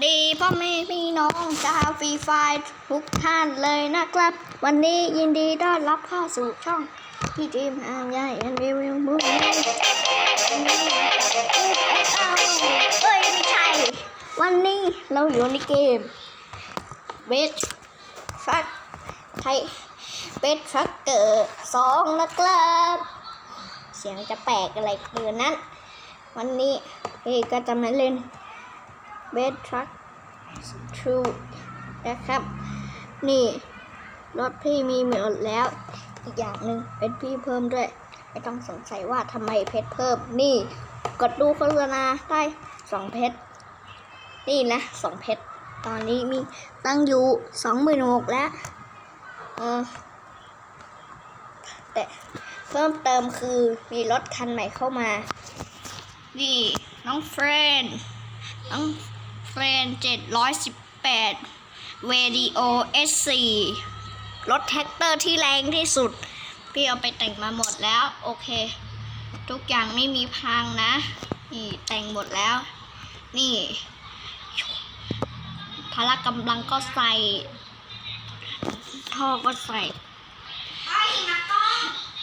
ดีพ่อแม่พี่น้องชาวฟรีไฟร์ทุกท่านเลยนะครับ วันนี้ยินดีต้อนรับเข้าสู่ช่องพี่จีมอามยายแอนวิววิวมูเอ้ยไม่ใช่ วันนี้เราอยู่ในเกมเบสฟักไทยเบสฟักเกอร์สองนะครับ เสียงจะแปลกอะไรเกินนั้น วันนี้พี่ก็จะมาเล่น เบสทรัคทรูนะครับ นี่รถพี่มีหมดแล้ว อีกอย่างหนึ่งเป็นพี่เพิ่มด้วย ไม่ต้องสงสัยว่าทำไมเพชรเพิ่ม นี่ กดดูโฆษณาได้สองเพชร นี่นะสองเพชร ตอนนี้มีตั้งอยู่สองหมื่นหกแล้วเออแต่เพิ่มเติมคือมีรถคันใหม่เข้ามา นี่ น้องเฟรนน้อง เฟรนเจ็ดร้อยสิบแปดเวดีโอเอสสี่รถแท็กเตอร์ที่แรงที่สุด พี่เอาไปแต่งมาหมดแล้ว โอเค ทุกอย่างไม่มีพังนะ นี่แต่งหมดแล้ว นี่พละกำลังก็ใส่ ท่อก็ใส่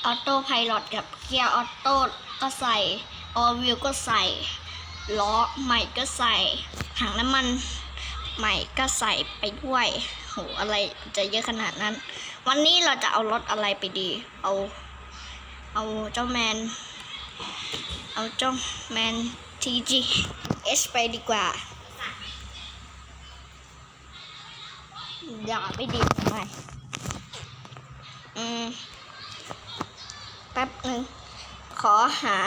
ออโต้ไพลอตกับเกียร์ออโต้ก็ใส่ ออวิวก็ใส่ ล้อใหม่ก็ใส่ ถังน้ำมันใหม่ก็ใส่ไปด้วยโหอะไรจะเยอะขนาดนั้น วันนี้เราจะเอารถอะไรไปดี เอา เอาเจ้าแมน เอาเจ้าแมน TGS ไปดีกว่า อย่าไปดีทำไมอืม แป๊บหนึ่ง ขอหา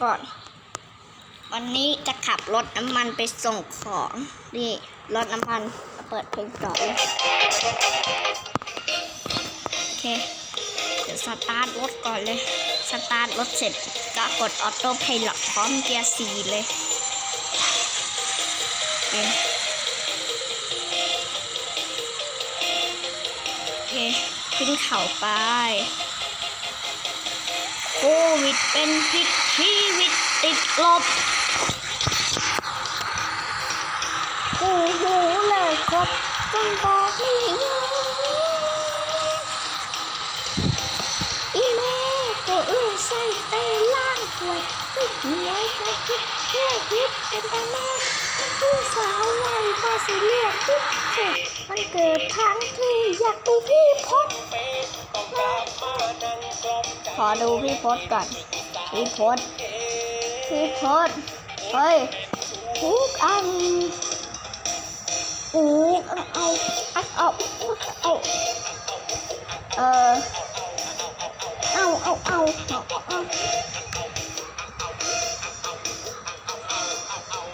ก่อน วันนี้จะขับรถน้ำมันไปส่งของ นี่รถน้ำมันเปิดเพลงต่อเลยโอเค เดี๋ยวสตาร์ทรถก่อนเลย สตาร์ทรถเสร็จก็กดออโต้ไพลอตพร้อมเกียร์สี่เลยโอเคโอเคขึ้นเขาไปโควิดเป็นพิษชีวิตติดลบ กูหูเลยครับจนบอกไม่ยังอีแม่ตัวอื่นใส่เตล่างป่วยไม่เหนื่อยก็คิดแค่คิดเป็นแต่แม่ผู้สาววัยก็สิเรียกคิดเจ็บมันเกิดทั้งที่อยากดูพี่พดขอดูพี่พดก่อนพี่พดพี่พด เฮ้ยทุกอันอูเอาเอาเอาเอาเออเอาเอาเอาเอาเอา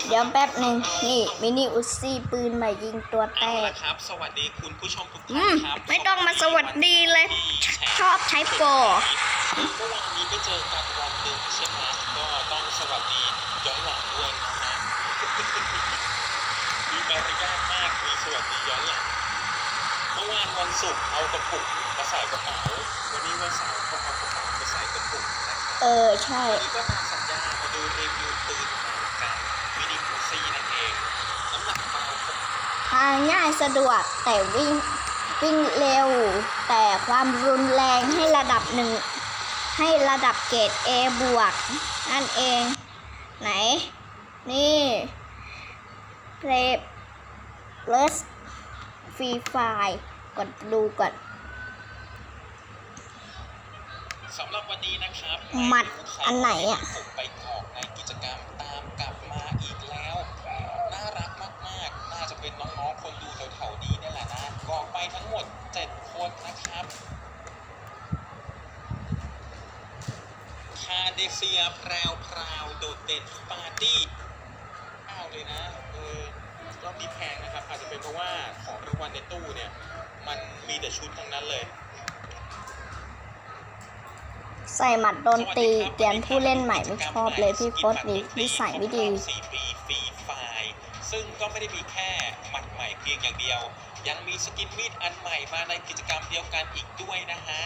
เดี๋ยวแป๊บหนึ่งนี่มินิอุซี่ปืนใหม่ยิงตัวแตเอากละครับ สวัสดีคุณผู้ชมทุกอืท่านมครับไม่ต้องมาสวัสดีเลย ชอบใช้โปรเมื่อวานนี้ไม่เจอกันวันหนึ่งใช่ไหมก็ต้องสวัสดีย้อนหลังด้วยนะฮะมีมารยาทมากมีสวัสดีย้อนหลังเมื่อ วานวันศุกร์เอากระปุกมาใส่กระเป๋า วันนี้วันเสาร์ก็เอากระเป๋ามาใส่กระปุกนะครับเออ ใช่ วันนี้ก็ตามสัญญามาดูรีวิวปืนขนาดกลางมินิคูซี่นั่นเองน้ำหนักเบาครับทางง่ายสะดวกแต่วิ่งวิ่งเร็ว แต่ความรุนแรงให้ระดับหนึ่งให้ระดับเกรด A บวกนั่นเอง ไหน นี่เพลย์เลสฟรีไฟ กดดูก่อนสำหรับวันนี้นะครับหมัดอันไหนอะผมไปออกในกิจกรรมตามกลับมาอีกแล้ว น่ารักมากๆ น่าจะเป็นน้องๆคนดูแถวๆนี้นี่แหละนะกอกไปทั้งหมด7คนนะครับคาเดเซียแพรวพราวโดดเด่นปาร์ตี้อ้าวเลยนะเออรอบนี้แพงนะครับ อาจจะเป็นเพราะว่าของรางวัลในตู้เนี่ย มันมีแต่ชุดทั้งนั้นเลย ใส่หมัดโดนตีเตือนผู้เล่นใหม่ไม่ชอบเลยพี่โพสต์นี้นิสัยไม่ดีสี่ปีฟรีไฟล์ซึ่งก็ไม่ได้มีแค่หมัดใหม่เพียงอย่างเดียว ยังมีสกินมีดอันใหม่มาในกิจกรรมเดียวกันอีกด้วยนะฮะ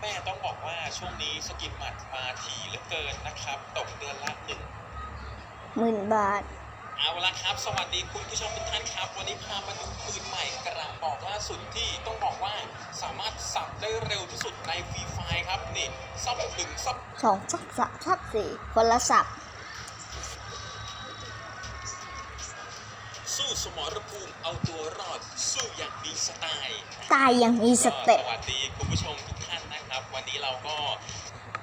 แม่ต้องบอกว่าช่วงนี้สกินหมัดมาทีเหลือเกินนะครับ ตกเดือนละหนึ่งหมื่นบาท เอาละครับ สวัสดีคุณผู้ชมทุกท่านครับ วันนี้พามาดูปืนใหม่กระบอกล่าสุดที่ต้องบอกว่าสามารถสับได้เร็วที่สุดในฟรีไฟครับนี่ซับหนึ่งซับสองสักสามสักสี่คนละสับสู้สมรภูมิเอาตัวรอดสู้อย่างมีสไตล์ตายอย่างมีสเต็ปสวัสดีคุณผู้ชมทุกท่านนะครับ วันนี้เราก็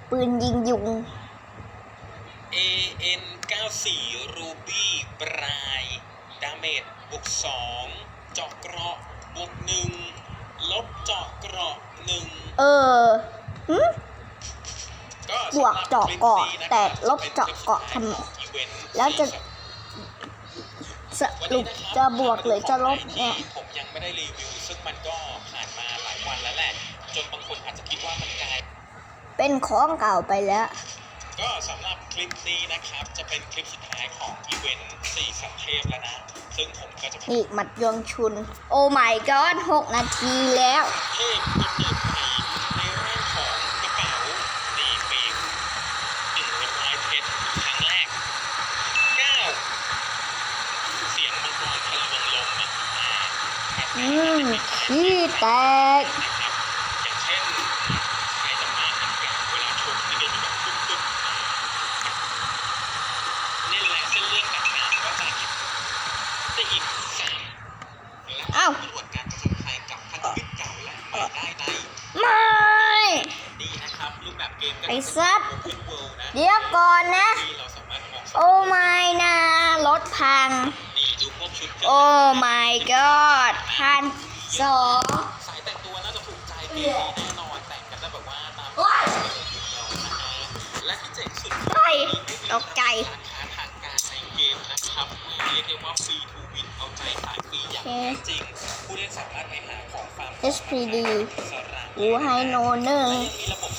ปืนยิงยุง AN 94 Ruby ปลายดาเมจบวก2เจาะเกราะบวก1ลบเจาะเกราะ1เออหึก็บวกเจาะเกราะสำหบคแต่ลบเจาะเกราะทำไมอีเวนต์แล้วจะสรุปจะบวกหรือจะลบเนี่ยผมยังไม่ได้รีวิวซึ่งมันก็ผ่านมาหลายวันแล้วแหละจนบางคนอาจจะคิดว่ามันกลายเป็นของเก่าไปแล้ว ก็สำหรับคลิปนี้นะครับ จะเป็นคลิปสุดท้ายของอีเวนต์ สี่สันเทพแล้วนะ ซึ่งผมก็จะนี่หมัดยงชุน โอ้ my god หกนาทีแล้วเทพกำเนิดใหม่ในร่างของกระเป๋าดีปีกหนึ่งเป็นลายเพชรครั้งแรกเก้าเสียงมังกรทะลวงลมอะอ่าครับอืมขี้แตก นะครับอย่างเช่นใครจะมาหันกลับเวลาชกนี่จะมีแบบตุ๊บตุ๊บนี่แหละเส้นเรื่องต่างๆก็จะได้อีกสามและ อ้าว ตำรวจการผจญภัยกับพันธมิตรเก่าและใหม่ได้ใน ไม่ นี่นะครับ รูปแบบเกมก็ ไอ้สัตว์เป็น Open World นะเดี๋ยวก่อนนะที่เราสามารถออกสโอ้ my นะรถพังนี่ดูพวกชุดเครื่องโอ้ my god พันสองสายแต่งตัวน่าจะถูกใจเกมนี้แน่นอนแต่งกันได้แบบว่าตามโอ๊ยนะฮะและที่เจ๋งสุดเฮ้ยตกใจร้านค้าทางการในเกมนะครับเรียกได้ว่าฟรีทูวินเอาใจสายฟรีอย่างแท้จริงผู้เล่นสามารถไปหาของฟาร์ม SPD สระวูไฮโนหนึ่งและยังมีระบบ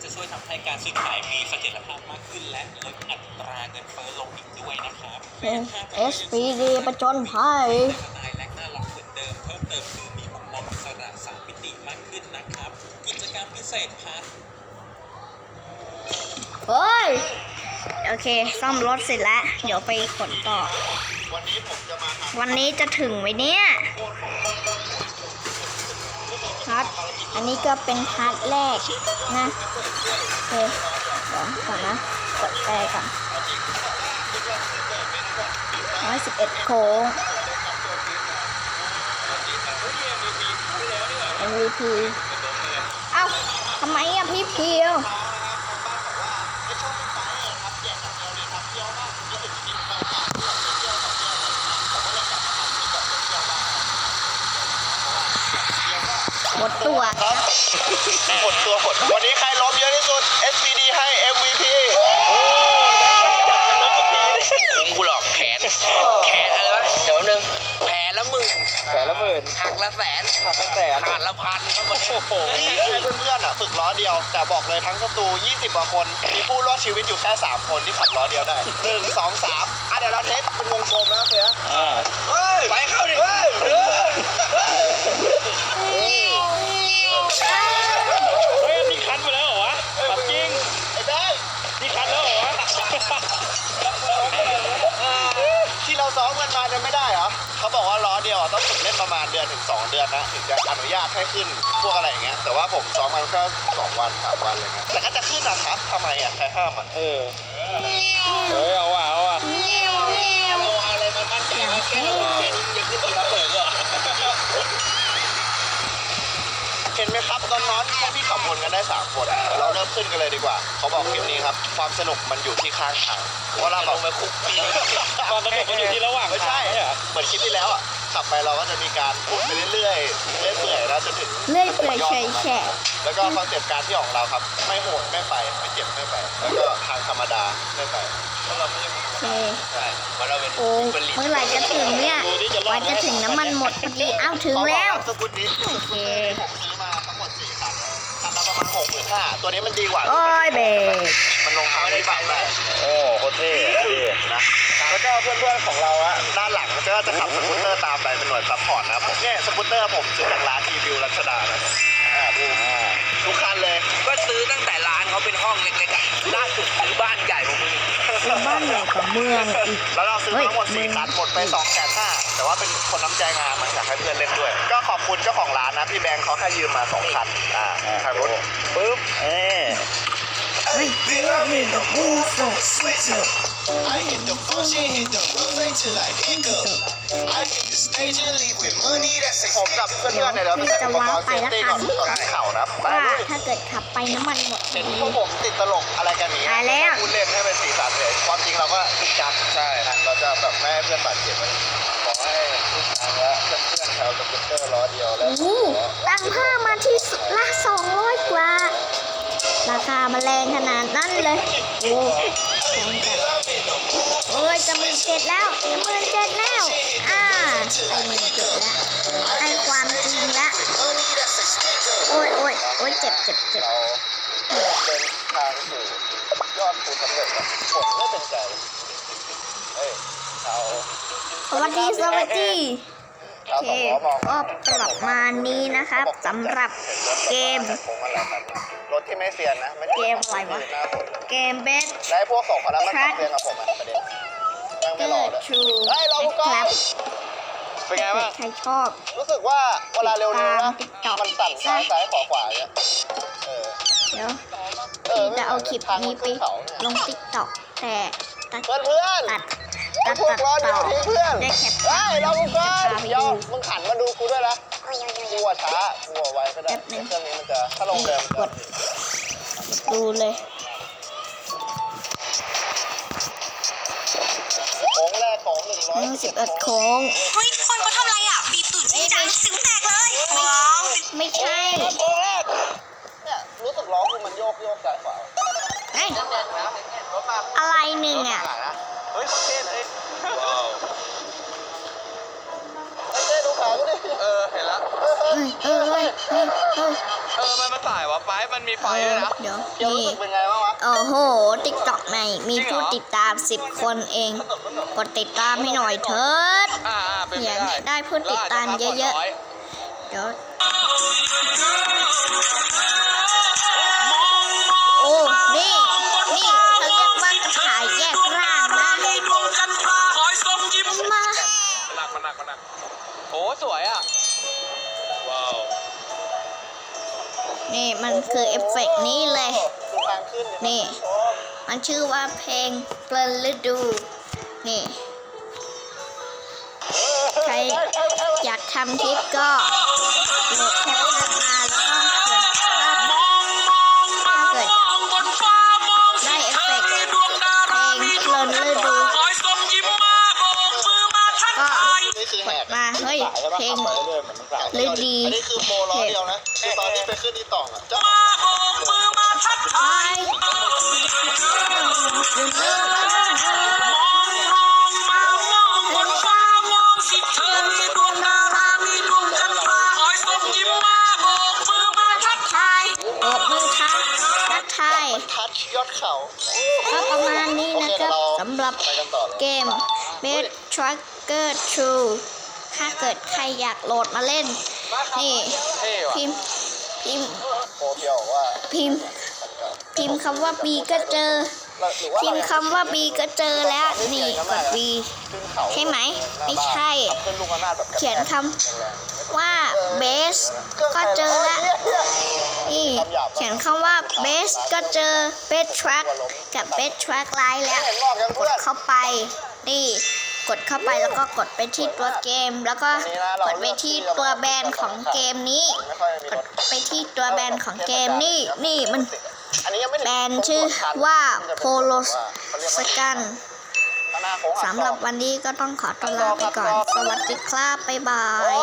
ที่จะช่วยทำให้การซื้อขายมีเสถียรภาพมากขึ้น และลดอัตราเงินเฟ้อลงอีกด้วยนะครับเป็น SPD ประจนภัยสไตล์แลกหน้าล็อกเหมือนเดิมเพิ่มเติมคือมีมุมมองอิสระสามมิติมากขึ้นนะครับ กิจกรรมพิเศษพาร์ทเฮ้ยโอเค ซ่อมรถเสร็จแล้ว เดี๋ยวไปขนต่อ วันนี้ผมจะมาทวันนี้จะถึงไหมเนี่ย ฮัทอันนี้ก็เป็นฮัทแรกนะโอเคเดี๋ยวก่อนนะกดแปรก่อนร้อยสิบเอ็ดโค้ง MVP เอ้าทำไมอะพี่พิว หมดตัว ครับหดตัวหดวันนี้ใครล้มเยอะที่สุด SPD ให้ MVP ผมกูหลอกแขน แขนอะไรวะเดี๋ยวแป๊บนึงแผลละหมื่นแผลละหมื่นหักละแสนหักละแสนขาดละพันครับผมโอ้โหให้เพื่อนๆอะฝึกล้อเดียว แต่บอกเลยทั้งสตู 20กว่าคน มีผู้รอดชีวิตอยู่แค่ 3 คนที่ขับล้อเดียวได้ 1 2 3อะเดี๋ยวเราเทสเป็นวงกลมนะเพื่อนเฮ้ยไปเข้าดิ เฮ้ยเฮ้ย เฮ้ยนี่คันมาแล้วเหรอวะตัดจริง ไอ้แบงค์ นี่คันแล้วเหรอวะ ที่เราซ้อมกันมาจะไม่ได้เหรอเขาบอกว่าล้อเดียวอะต้องฝึกเล่นประมาณเดือนถึง 2 เดือนนะถึงจะอนุญาตให้ขึ้นพวกอะไรอย่างเงี้ยแต่ว่าผมซ้อมมันแค่สองวันสามวันอะไรเงี้ยแต่ก็จะขึ้นนะครับทำไมอะใครห้ามอะเออเฮ้ยเอาว่ะเอาว่ะอะไรมันมั่นใจว่าแค่เราแค่นี้ยังขึ้นตัวระเบิดเหรอเห็นไหมครับน้องๆพวกพี่ขับวนกันได้3คนเราเริ่มขึ้นกันเลยดีกว่า เขาบอกคลิปนี้ครับ ความสนุกมันอยู่ที่ข้างทางว่าเราแบบไปคุกปีความสนุกมันอยู่ที่ระหว่างไม่ใช่ทางเนี่ยเหรอเหมือนคลิปที่แล้วอะ ขับไปเราก็จะมีการพูดไปเรื่อยๆเรื่อยเปื่อยแล้วจนถึงเลื่อยเปื่อยเฉยแฉะแล้วก็คอนเซปต์การที่ของเราครับ ไม่โหดไม่ไปไม่เจ็บไม่ไป แล้วก็ทางธรรมดาไม่ไปเพราะเราไม่ใช่คนโอเคใช่เพราะเราเป็นโอ้เมื่อไหร่จะถึงเนี่ยกว่าจะถึงน้ำมันหมดพอดีเอ้าถึงแล้ว สกุลนี้สกุลนี้ผมซื้อมาทั้งหมดสี่คันคันละประมาณหกหมื่นห้าตัวนี้มันดีกว่า โอ้ยเบรกมันลงทางได้บักได้โอ้โคตรเท่อะพี่นะแล้วก็เพื่อนๆของเราอะด้านหลัง ก็จะขับสกูตเตอร์ตามไปเป็นหน่วยซัพพอร์ตนะครับผมเนี่ยสกูตเตอร์ผมซื้อจากร้านรีวิวรัชดานะอ่าดูดูทุกคันเลย ก็ซื้อตั้งแต่ร้านเขาเป็นห้องเล็กๆอะล่าสุดซื้อบ้านใหญ่กว่ามึงซื้อบ้านใหญ่กว่าเมืองอีก แล้วเราซื้อเฮ้ยทั้งหมดสี่คันหมดไปสองแสนห้าแต่ว่าเป็นคนน้ำใจงามมันอยากให้เพื่อนเล่นด้วย ก็ขอบคุณเจ้าของร้านนะพี่แบงค์เขาแค่ยืมมาสองคันอ่าคันรถปุ๊บ เอ๊ะเฮ้ยนี่ดอกบูสด I hit the function, hit the roof till I pick up. I hit the stage and leave with money that's ผมกับเพื่อนๆเนี่ยเดี๋ยวไปใส่อุปกรณ์เซฟตี้ก่อนก่อนขึ้นเขานะไปว่าด้วยถ้าเกิดขับไปน้ำมันหมดพเห็อนดีพวกผมติดตลกอะไรกันนี้ตายแล้วพูดเล่นให้เป็นสีสันเลยความจริงเราก็จริงจังใช่เราจะแบบไม่ให้เพื่อนบาดเจ็บเลยขอให้ผู้ชายและเพื่อนๆชาวสกูตเตอร์ล้อเดียวและโอ้โหตั้งค่ามาที่ละสองร้อยกว่า ราคามันแรงขนาดนั้นเลยโอ้แพงจังโอ้ย จะหมื่นเจ็ดแล้วจะหมื่นเจ็ดแล้ว อ่าไอ้หมื่นเจ็ดแล้วไอ้ความจริงละ money that's a sticker. โอ้ยโอ้ยโอ้ยเจ็บเจ็บเจ็บเราเดินทางสู่ยอดภูสำเร็จแบบผลไม่เป็นใจเฮ้ยเราสวัสดีสวัสดีเราโอเคสองล้อมองก็ประมาณนี้นะครับสำหรับเกมคงอะไรครับรถที่ไม่เซียนนะไม่เกมอะไรวะหน้าผมเกมเบสและไอ้พวกสองคนนั้นมันขับเซียนกับผมอะประเด็น ยังเกไม่รออร์เลยทรูเฮ้ยรอกูก่อนครับเป็นไงบ้าง ใครชอบ รู้สึกว่าเวลาเร็วๆนะตาม TikTok มันสั่นซ้ายซ้ายขวาขวาเนี่ยเออเดี๋ยวเออพี่จะเอาคลิปนี้ไปทางขึ้เขาเยลงติ๊กต็อกแต่ตัดเพื่อนเพื่อนตัดไอ้ตัดพวตักดล้อต่เดียวอทิ้งเพื่อนได้แคปเฮ้ยเรากูก่อนจะพาไปเดี๋ยวดูมึงขันมาดูกูด้วยนะกูอะช้ากูอะไวก็ได้แป๊บนึงเครื่องนี้มันจะถ้าลงเดิมมันกจะดดูเลย องหนึ่งร้อยหนึ่งสิบเอ็ดโค้ง เฮ้ยทุกคนเขาทำอะไรอะบีบตูดจริงจังสิวแตกเลยว้าวไม่ใช่โค้งแรกเนี่ยรู้สึกล้อกูมันโยกโยกซ้ายขวาเอ้ยรถมาอะไรหนึ่งอะ เฮ้ยเท่เลยว้าวไอ้เต้ดูขากูดิเออเห็นแล้วเอ้ยเอ้ยเอ้ยเอ้ยเอ้ยเอ อมันมาสายวะไฟมันมีไฟเอด้วยนะเดี๋ยวเดี๋ยวรู้นี่สึกเป็นไงบ้างวะโอ้โหติ๊กต็อกในมีผู้ติดตาม10คนเอง กดติดตามให้หน่อยเถิด อ่าอ่าเป็นไปยากได้ได้ผู้ติดตามเยอะๆๆเดี๋ยวโอ้นี่นี่เขาเรียกว่ากระถายแยกร่างนะมาหนักมันหนักมันหนักโอ้สวยอะว้าว นี่มันคือเอฟเฟกต์นี้เลย นี่ มันชื่อว่าเพลงเพลินฤดู นี่ ใครอยากทำคลิปก็โหลดแคปชั่นมาแล้วก็ถ้าเกิดได้เอฟเฟกต์เพลงเพลินฤดู นี่คือแหกมาเฮ้ยเพลงไปเรื่อยๆเหมือนมันสาวฤดีอันนี้คือโมล้อเดียวนะคือตอนที่ไปขึ้นที่ต่องอะเจ้าไปท ยอดเขาก็ประมาณนี้นะครับสำหรับไปกันต่อเลยเกม Bed Tracker True ถ้าเกิดใครอยากโหลดมาเล่น นี่เท่ว่ะพิมพ์ พิมพ์โคเดียวว่าพิมพ์ พิมพ์คำว่า B ก็เจอหรือว่าพิมพ์คำว่า B ก็เจอแล้ว นี่กด B ขึ้นเขาใช่ไหม ไม่ใช่ขับขึ้นลูกระนาดแบบกระแทกเขียนคำว่า Base ก็เจอแล้วนี่ เขียนคำว่า Base ก็เจอ Bed Track กับ Bed Track Line แล้วเห็นงอกยังกเพื่ดอนเข้าไป นี่ กดเข้าไปแล้วก็กดไปที่ตัวเกม แล้วก็กดไปที่ตัวแบรนด์ของเกมนี้ไม่ค่อยมีกรดถไปที่ตัวแบรนด์ของเกมนี่ นี่มันอันนี้ยังไม่ถึงแบรนด์ชื่อว่า Polo Scan ข้างหน้าโค้งหักศอกสำหรับวันนี้ก็ต้องขอตัวลาไปก่อน สวัสดีครับบ๊ายบาย